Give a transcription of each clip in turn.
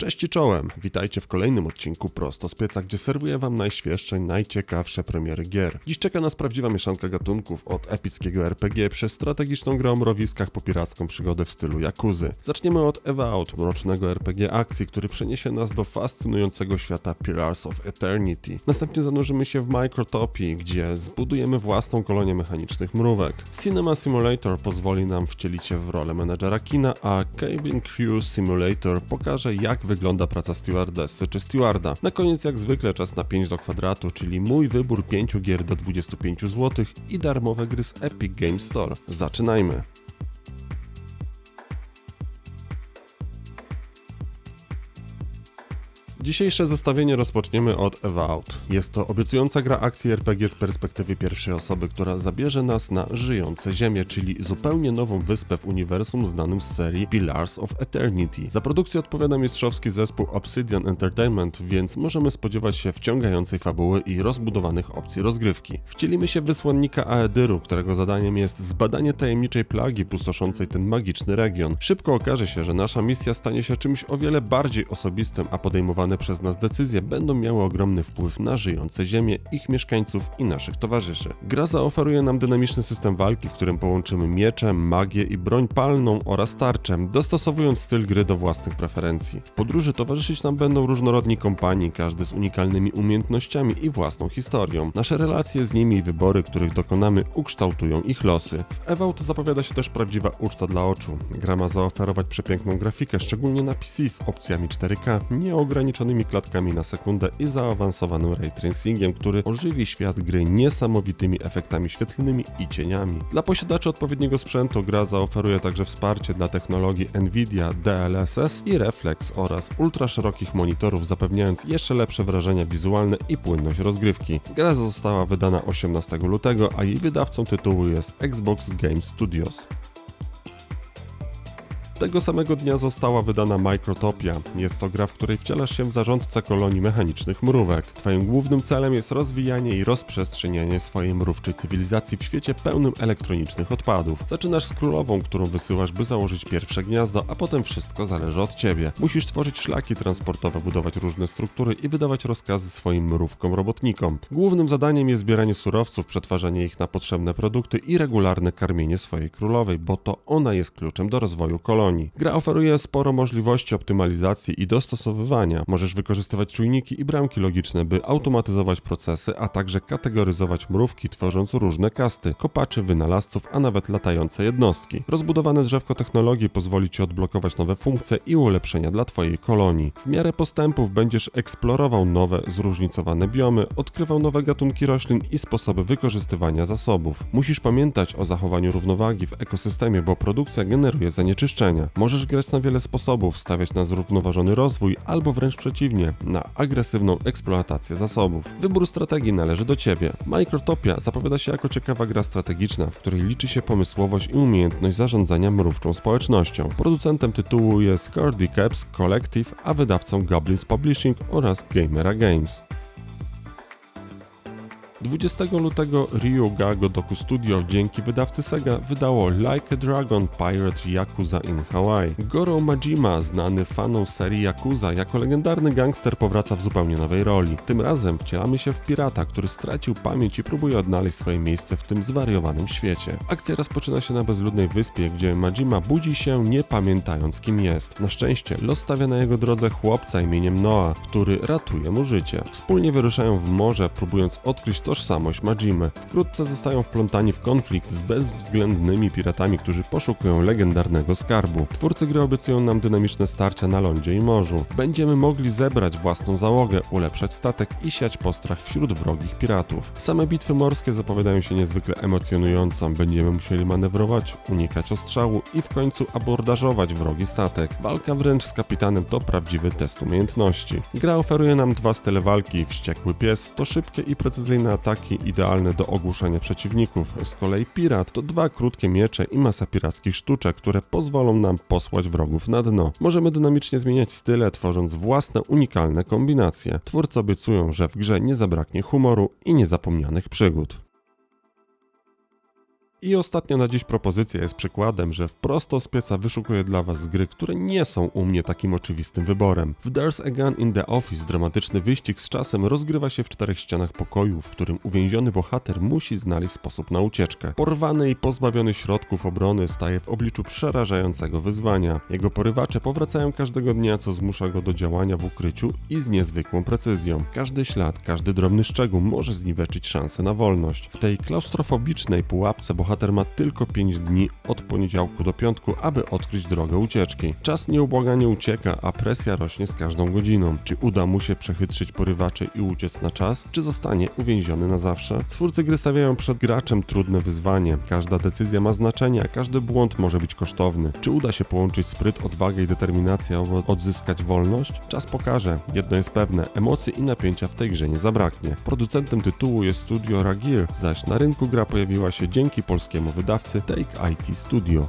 Cześć i czołem! Witajcie w kolejnym odcinku Prosto z pieca, gdzie serwuję wam najświeższe najciekawsze premiery gier. Dziś czeka nas prawdziwa mieszanka gatunków, od epickiego RPG przez strategiczną grę o mrowiskach po piracką przygodę w stylu Yakuzy. Zaczniemy od Eva Out, mrocznego RPG akcji, który przeniesie nas do fascynującego świata Pillars of Eternity. Następnie zanurzymy się w Microtopii, gdzie zbudujemy własną kolonię mechanicznych mrówek. Cinema Simulator pozwoli nam wcielić się w rolę menedżera kina, a Cabin Crew Simulator pokaże jak wygląda praca stewardessy czy stewarda. Na koniec jak zwykle czas na 5 do kwadratu, czyli mój wybór 5 gier do 25 zł i darmowe gry z Epic Game Store. Zaczynajmy! Dzisiejsze zestawienie rozpoczniemy od Eva Out. Jest to obiecująca gra akcji RPG z perspektywy pierwszej osoby, która zabierze nas na żyjące Ziemię, czyli zupełnie nową wyspę w uniwersum znanym z serii Pillars of Eternity. Za produkcję odpowiada mistrzowski zespół Obsidian Entertainment, więc możemy spodziewać się wciągającej fabuły i rozbudowanych opcji rozgrywki. Wcielimy się w wysłannika Aedyru, którego zadaniem jest zbadanie tajemniczej plagi pustoszącej ten magiczny region. Szybko okaże się, że nasza misja stanie się czymś o wiele bardziej osobistym, a podejmowane przez nas decyzje będą miały ogromny wpływ na żyjące Ziemię, ich mieszkańców i naszych towarzyszy. Gra zaoferuje nam dynamiczny system walki, w którym połączymy miecze, magię i broń palną oraz tarczę, dostosowując styl gry do własnych preferencji. W podróży towarzyszyć nam będą różnorodni kompanii, każdy z unikalnymi umiejętnościami i własną historią. Nasze relacje z nimi i wybory, których dokonamy, ukształtują ich losy. W Evout zapowiada się też prawdziwa uczta dla oczu. Gra ma zaoferować przepiękną grafikę, szczególnie na PC z opcjami 4K, nieograniczonymi klatkami na sekundę i zaawansowanym ray tracingiem, który ożywi świat gry niesamowitymi efektami świetlnymi i cieniami. Dla posiadaczy odpowiedniego sprzętu gra zaoferuje także wsparcie dla technologii Nvidia DLSS i Reflex oraz ultraszerokich monitorów, zapewniając jeszcze lepsze wrażenia wizualne i płynność rozgrywki. Gra została wydana 18 lutego, a jej wydawcą tytułu jest Xbox Game Studios. Tego samego dnia została wydana Microtopia. Jest to gra, w której wcielasz się w zarządcę kolonii mechanicznych mrówek. Twoim głównym celem jest rozwijanie i rozprzestrzenianie swojej mrówczej cywilizacji w świecie pełnym elektronicznych odpadów. Zaczynasz z królową, którą wysyłasz, by założyć pierwsze gniazdo, a potem wszystko zależy od ciebie. Musisz tworzyć szlaki transportowe, budować różne struktury i wydawać rozkazy swoim mrówkom robotnikom. Głównym zadaniem jest zbieranie surowców, przetwarzanie ich na potrzebne produkty i regularne karmienie swojej królowej, bo to ona jest kluczem do rozwoju kolonii. Gra oferuje sporo możliwości optymalizacji i dostosowywania. Możesz wykorzystywać czujniki i bramki logiczne, by automatyzować procesy, a także kategoryzować mrówki, tworząc różne kasty, kopaczy, wynalazców, a nawet latające jednostki. Rozbudowane drzewko technologii pozwoli Ci odblokować nowe funkcje i ulepszenia dla Twojej kolonii. W miarę postępów będziesz eksplorował nowe, zróżnicowane biomy, odkrywał nowe gatunki roślin i sposoby wykorzystywania zasobów. Musisz pamiętać o zachowaniu równowagi w ekosystemie, bo produkcja generuje zanieczyszczenia. Możesz grać na wiele sposobów, stawiać na zrównoważony rozwój, albo wręcz przeciwnie, na agresywną eksploatację zasobów. Wybór strategii należy do Ciebie. Microtopia zapowiada się jako ciekawa gra strategiczna, w której liczy się pomysłowość i umiejętność zarządzania mrówczą społecznością. Producentem tytułu jest Cardi Caps Collective, a wydawcą Goblins Publishing oraz Gamera Games. 20 lutego Ryuga Godoku Studio dzięki wydawcy Sega wydało Like a Dragon Pirate Yakuza in Hawaii. Goro Majima, znany fanom serii Yakuza, jako legendarny gangster powraca w zupełnie nowej roli. Tym razem wcielamy się w pirata, który stracił pamięć i próbuje odnaleźć swoje miejsce w tym zwariowanym świecie. Akcja rozpoczyna się na bezludnej wyspie, gdzie Majima budzi się nie pamiętając kim jest. Na szczęście los stawia na jego drodze chłopca imieniem Noah, który ratuje mu życie. Wspólnie wyruszają w morze, próbując odkryć tożsamość Majimy. Wkrótce zostają wplątani w konflikt z bezwzględnymi piratami, którzy poszukują legendarnego skarbu. Twórcy gry obiecują nam dynamiczne starcia na lądzie i morzu. Będziemy mogli zebrać własną załogę, ulepszać statek i siać postrach wśród wrogich piratów. Same bitwy morskie zapowiadają się niezwykle emocjonująco. Będziemy musieli manewrować, unikać ostrzału i w końcu abordażować wrogi statek. Walka wręcz z kapitanem to prawdziwy test umiejętności. Gra oferuje nam dwa style walki. Wściekły pies to szybkie i precyzyjne ataki idealne do ogłuszania przeciwników. Z kolei pirat to dwa krótkie miecze i masa pirackich sztuczek, które pozwolą nam posłać wrogów na dno. Możemy dynamicznie zmieniać style, tworząc własne unikalne kombinacje. Twórcy obiecują, że w grze nie zabraknie humoru i niezapomnianych przygód. I ostatnia na dziś propozycja jest przykładem, że wprost z pieca wyszukuję dla Was gry, które nie są u mnie takim oczywistym wyborem. W There's a Gun in the Office dramatyczny wyścig z czasem rozgrywa się w czterech ścianach pokoju, w którym uwięziony bohater musi znaleźć sposób na ucieczkę. Porwany i pozbawiony środków obrony staje w obliczu przerażającego wyzwania. Jego porywacze powracają każdego dnia, co zmusza go do działania w ukryciu i z niezwykłą precyzją. Każdy ślad, każdy drobny szczegół może zniweczyć szansę na wolność. W tej klaustrofobicznej pułapce bohater ma tylko 5 dni od poniedziałku do piątku, aby odkryć drogę ucieczki. Czas nieubłaganie ucieka, a presja rośnie z każdą godziną. Czy uda mu się przechytrzyć porywacze i uciec na czas, czy zostanie uwięziony na zawsze? Twórcy gry stawiają przed graczem trudne wyzwanie. Każda decyzja ma znaczenie, a każdy błąd może być kosztowny. Czy uda się połączyć spryt, odwagę i determinację, aby odzyskać wolność? Czas pokaże. Jedno jest pewne, emocji i napięcia w tej grze nie zabraknie. Producentem tytułu jest studio Ragir, zaś na rynku gra pojawiła się dzięki polskiemu wydawcy Take IT Studio.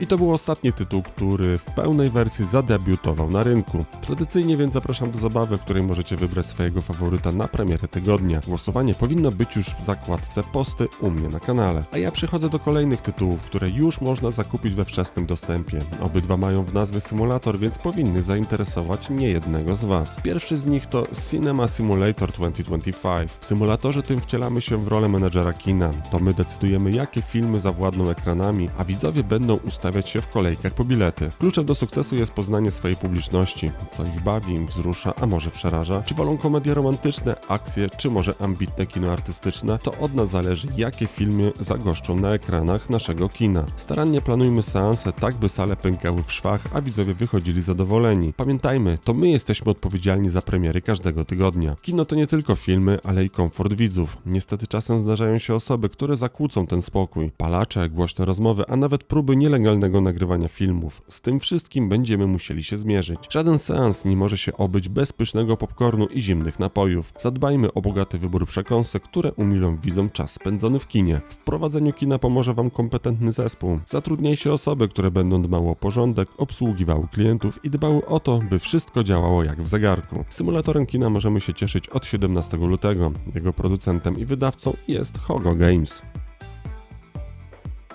I to był ostatni tytuł, który w pełnej wersji zadebiutował na rynku. Tradycyjnie więc zapraszam do zabawy, w której możecie wybrać swojego faworyta na premierę tygodnia. Głosowanie powinno być już w zakładce posty u mnie na kanale. A ja przechodzę do kolejnych tytułów, które już można zakupić we wczesnym dostępie. Obydwa mają w nazwie symulator, więc powinny zainteresować niejednego z Was. Pierwszy z nich to Cinema Simulator 2025. W symulatorze tym wcielamy się w rolę menedżera kina. To my decydujemy, jakie filmy zawładną ekranami, a widzowie będą ustawiać ustawiać się w kolejkach po bilety. Kluczem do sukcesu jest poznanie swojej publiczności, co ich bawi, wzrusza, a może przeraża. Czy wolą komedie romantyczne, akcje, czy może ambitne kino artystyczne, to od nas zależy, jakie filmy zagoszczą na ekranach naszego kina. Starannie planujmy seanse tak, by sale pękały w szwach, a widzowie wychodzili zadowoleni. Pamiętajmy, to my jesteśmy odpowiedzialni za premiery każdego tygodnia. Kino to nie tylko filmy, ale i komfort widzów. Niestety czasem zdarzają się osoby, które zakłócą ten spokój. Palacze, głośne rozmowy, a nawet próby nielegalnego legalnego nagrywania filmów. Z tym wszystkim będziemy musieli się zmierzyć. Żaden seans nie może się obyć bez pysznego popcornu i zimnych napojów. Zadbajmy o bogaty wybór przekąsek, które umilą widzom czas spędzony w kinie. W prowadzeniu kina pomoże Wam kompetentny zespół. Zatrudniajcie osoby, które będą dbały o porządek, obsługiwały klientów i dbały o to, by wszystko działało jak w zegarku. Symulatorem kina możemy się cieszyć od 17 lutego. Jego producentem i wydawcą jest Hogo Games.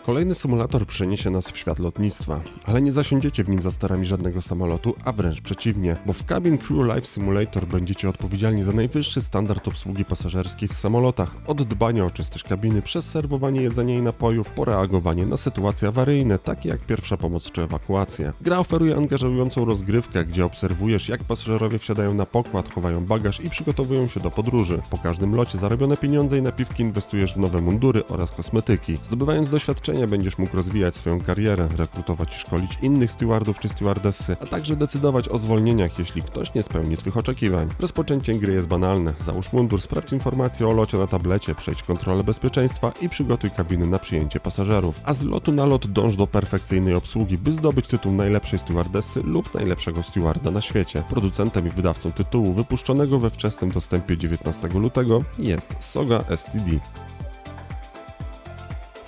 Kolejny symulator przeniesie nas w świat lotnictwa, ale nie zasiądziecie w nim za starami żadnego samolotu, a wręcz przeciwnie, bo w Cabin Crew Life Simulator będziecie odpowiedzialni za najwyższy standard obsługi pasażerskiej w samolotach, od dbania o czystość kabiny przez serwowanie jedzenia i napojów, po reagowanie na sytuacje awaryjne, takie jak pierwsza pomoc czy ewakuacja. Gra oferuje angażującą rozgrywkę, gdzie obserwujesz jak pasażerowie wsiadają na pokład, chowają bagaż i przygotowują się do podróży. Po każdym locie zarobione pieniądze i napiwki inwestujesz w nowe mundury oraz kosmetyki. Zdobywając doświadczenie doświadczenia będziesz mógł rozwijać swoją karierę, rekrutować i szkolić innych stewardów czy stewardessy, a także decydować o zwolnieniach, jeśli ktoś nie spełni Twych oczekiwań. Rozpoczęcie gry jest banalne. Załóż mundur, sprawdź informacje o locie na tablecie, przejdź kontrolę bezpieczeństwa i przygotuj kabiny na przyjęcie pasażerów. A z lotu na lot dąż do perfekcyjnej obsługi, by zdobyć tytuł najlepszej stewardessy lub najlepszego stewarda na świecie. Producentem i wydawcą tytułu wypuszczonego we wczesnym dostępie 19 lutego jest Soga STD.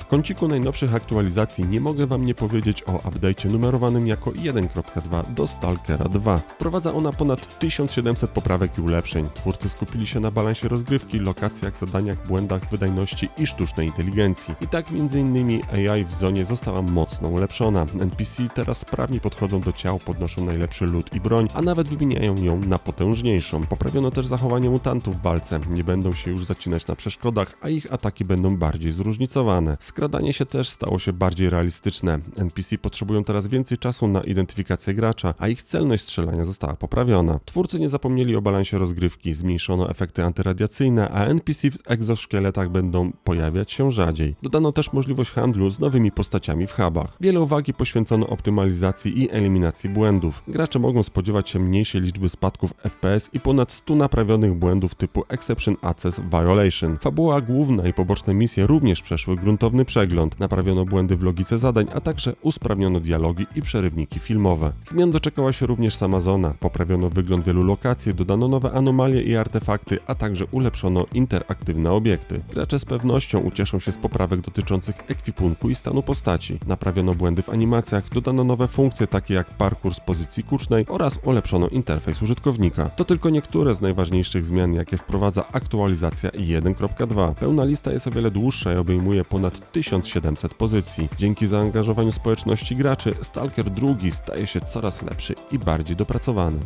W kąciku najnowszych aktualizacji nie mogę Wam nie powiedzieć o update'cie numerowanym jako 1.2 do Stalkera 2. Wprowadza ona ponad 1700 poprawek i ulepszeń. Twórcy skupili się na balansie rozgrywki, lokacjach, zadaniach, błędach, wydajności i sztucznej inteligencji. I tak m.in. AI w zonie została mocno ulepszona. NPC teraz sprawnie podchodzą do ciał, podnoszą najlepszy lód i broń, a nawet wymieniają ją na potężniejszą. Poprawiono też zachowanie mutantów w walce. Nie będą się już zacinać na przeszkodach, a ich ataki będą bardziej zróżnicowane. Skradanie się też stało się bardziej realistyczne. NPC potrzebują teraz więcej czasu na identyfikację gracza, a ich celność strzelania została poprawiona. Twórcy nie zapomnieli o balansie rozgrywki, zmniejszono efekty antyradiacyjne, a NPC w egzoszkieletach będą pojawiać się rzadziej. Dodano też możliwość handlu z nowymi postaciami w hubach. Wiele uwagi poświęcono optymalizacji i eliminacji błędów. Gracze mogą spodziewać się mniejszej liczby spadków FPS i ponad 100 naprawionych błędów typu Exception Access Violation. Fabuła główna i poboczne misje również przeszły gruntowny przegląd, naprawiono błędy w logice zadań, a także usprawniono dialogi i przerywniki filmowe. Zmian doczekała się również sama zona, poprawiono wygląd wielu lokacji, dodano nowe anomalie i artefakty, a także ulepszono interaktywne obiekty. Gracze z pewnością ucieszą się z poprawek dotyczących ekwipunku i stanu postaci. Naprawiono błędy w animacjach, dodano nowe funkcje takie jak parkour z pozycji kucznej oraz ulepszono interfejs użytkownika. To tylko niektóre z najważniejszych zmian, jakie wprowadza aktualizacja 1.2. Pełna lista jest o wiele dłuższa i obejmuje ponad 1700 pozycji. Dzięki zaangażowaniu społeczności graczy, Stalker II staje się coraz lepszy i bardziej dopracowany.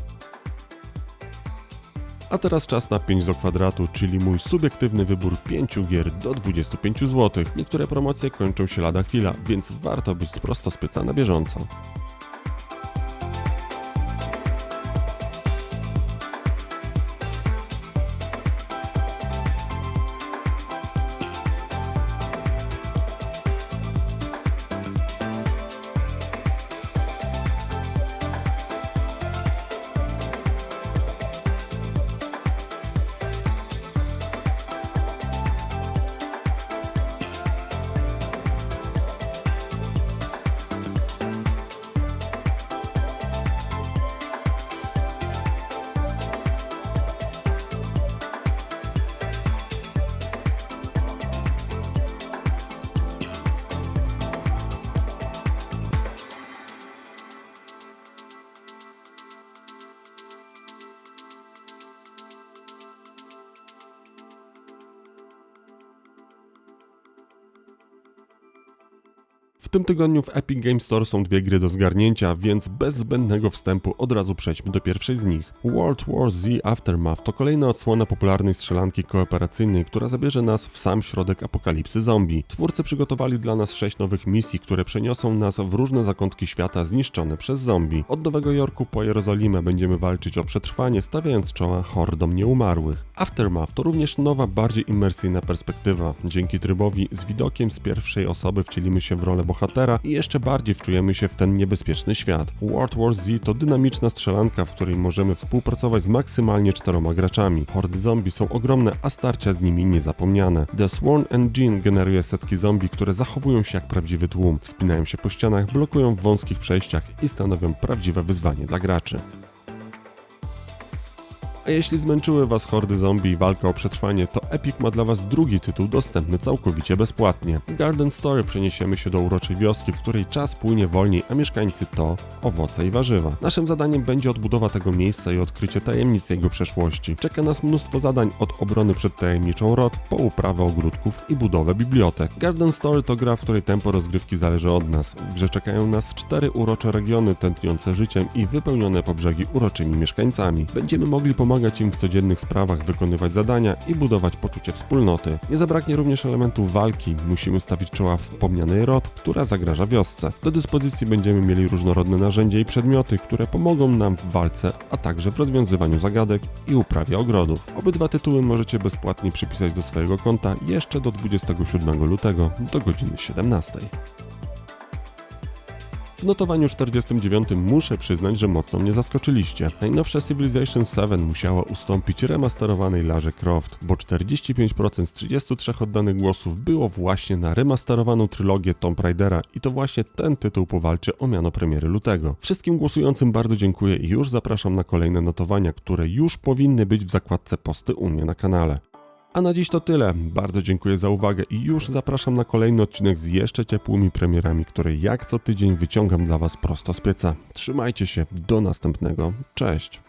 A teraz czas na 5 do kwadratu, czyli mój subiektywny wybór 5 gier do 25 zł. Niektóre promocje kończą się lada chwila, więc warto być prosto z pieca na bieżąco. W tym tygodniu w Epic Game Store są dwie gry do zgarnięcia, więc bez zbędnego wstępu od razu przejdźmy do pierwszej z nich. World War Z Aftermath to kolejna odsłona popularnej strzelanki kooperacyjnej, która zabierze nas w sam środek apokalipsy zombie. Twórcy przygotowali dla nas sześć nowych misji, które przeniosą nas w różne zakątki świata zniszczone przez zombie. Od Nowego Jorku po Jerozolimę będziemy walczyć o przetrwanie, stawiając czoła hordom nieumarłych. Aftermath to również nowa, bardziej imersyjna perspektywa. Dzięki trybowi z widokiem z pierwszej osoby wcielimy się w rolę bohatera i jeszcze bardziej wczujemy się w ten niebezpieczny świat. World War Z to dynamiczna strzelanka, w której możemy współpracować z maksymalnie czteroma graczami. Hordy zombie są ogromne, a starcia z nimi niezapomniane. The Sworn Engine generuje setki zombie, które zachowują się jak prawdziwy tłum, wspinają się po ścianach, blokują w wąskich przejściach i stanowią prawdziwe wyzwanie dla graczy. A jeśli zmęczyły Was hordy zombie i walka o przetrwanie, to Epic ma dla Was drugi tytuł dostępny całkowicie bezpłatnie. Garden Story przeniesiemy się do uroczej wioski, w której czas płynie wolniej, a mieszkańcy to owoce i warzywa. Naszym zadaniem będzie odbudowa tego miejsca i odkrycie tajemnic jego przeszłości. Czeka nas mnóstwo zadań od obrony przed tajemniczą rod, po uprawę ogródków i budowę bibliotek. Garden Story to gra, w której tempo rozgrywki zależy od nas. W grze czekają nas cztery urocze regiony tętniące życiem i wypełnione po brzegi uroczymi mieszkańcami. Będziemy mogli pomagać im w codziennych sprawach, wykonywać zadania i budować poczucie wspólnoty. Nie zabraknie również elementów walki. Musimy stawić czoła wspomnianej rod, która zagraża wiosce. Do dyspozycji będziemy mieli różnorodne narzędzia i przedmioty, które pomogą nam w walce, a także w rozwiązywaniu zagadek i uprawie ogrodów. Obydwa tytuły możecie bezpłatnie przypisać do swojego konta jeszcze do 27 lutego do godziny 17. W notowaniu 49 muszę przyznać, że mocno mnie zaskoczyliście. Najnowsze Civilization 7 musiała ustąpić remasterowanej Larze Croft, bo 45% z 33 oddanych głosów było właśnie na remasterowaną trylogię Tomb Raidera i to właśnie ten tytuł powalczy o miano premiery lutego. Wszystkim głosującym bardzo dziękuję i już zapraszam na kolejne notowania, które już powinny być w zakładce posty u mnie na kanale. A na dziś to tyle. Bardzo dziękuję za uwagę i już zapraszam na kolejny odcinek z jeszcze ciepłymi premierami, które jak co tydzień wyciągam dla Was prosto z pieca. Trzymajcie się, do następnego. Cześć!